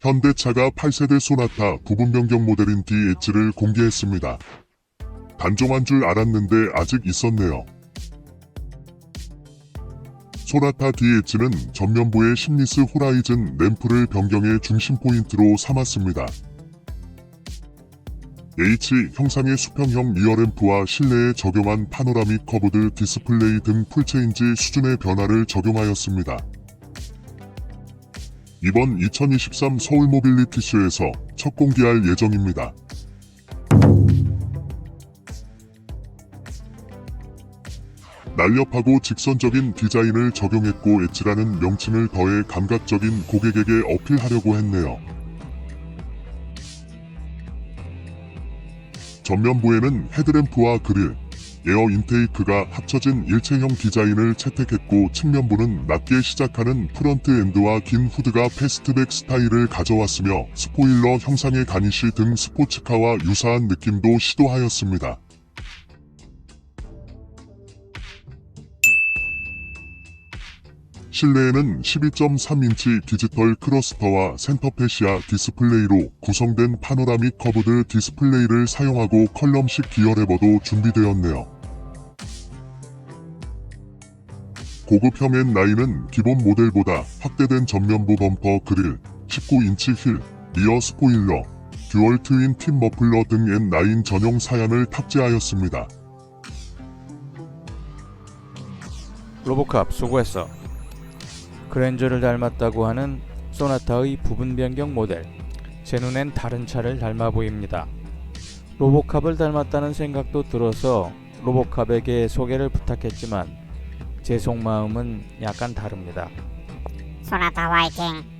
현대차가 8세대 소나타 부분 변경 모델인 DH를 공개했습니다. 단종한 줄 알았는데 아직 있었네요. 소나타 DH는 전면부의 심리스 호라이즌 램프를 변경의 중심 포인트로 삼았습니다. H 형상의 수평형 리어 램프와 실내에 적용한 파노라믹 커브드 디스플레이 등 풀체인지 수준의 변화를 적용하였습니다. 이번 2023 서울 모빌리티 쇼에서 첫 공개할 예정입니다. 날렵하고 직선적인 디자인을 적용했고 엣지라는 명칭을 더해 감각적인 고객에게 어필하려고 했네요. 전면부에는 헤드램프와 그릴, 에어 인테이크가 합쳐진 일체형 디자인을 채택했고 측면부는 낮게 시작하는 프런트 엔드와 긴 후드가 패스트백 스타일을 가져왔으며 스포일러 형상의 가니쉬 등 스포츠카와 유사한 느낌도 시도하였습니다. 실내에는 12.3인치 디지털 크러스터와 센터페시아 디스플레이로 구성된 파노라믹 커브드 디스플레이를 사용하고 컬럼식 기어 레버도 준비되었네요. 고급 혐엔 라인은 기본 모델보다 확대된 전면부 범퍼 그릴, 19인치 힐, 리어 스포일러, 듀얼 트윈 틴 머플러 등 N9 전용 사양을 탑재하였습니다. 로보캅 수고했어. 그랜저를 닮았다고 하는 소나타의 부분 변경 모델. 제 눈엔 다른 차를 닮아 보입니다. 로보캅을 닮았다는 생각도 들어서 로보캅에게 소개를 부탁했지만 제 속마음은 약간 다릅니다. 소나타 화이팅!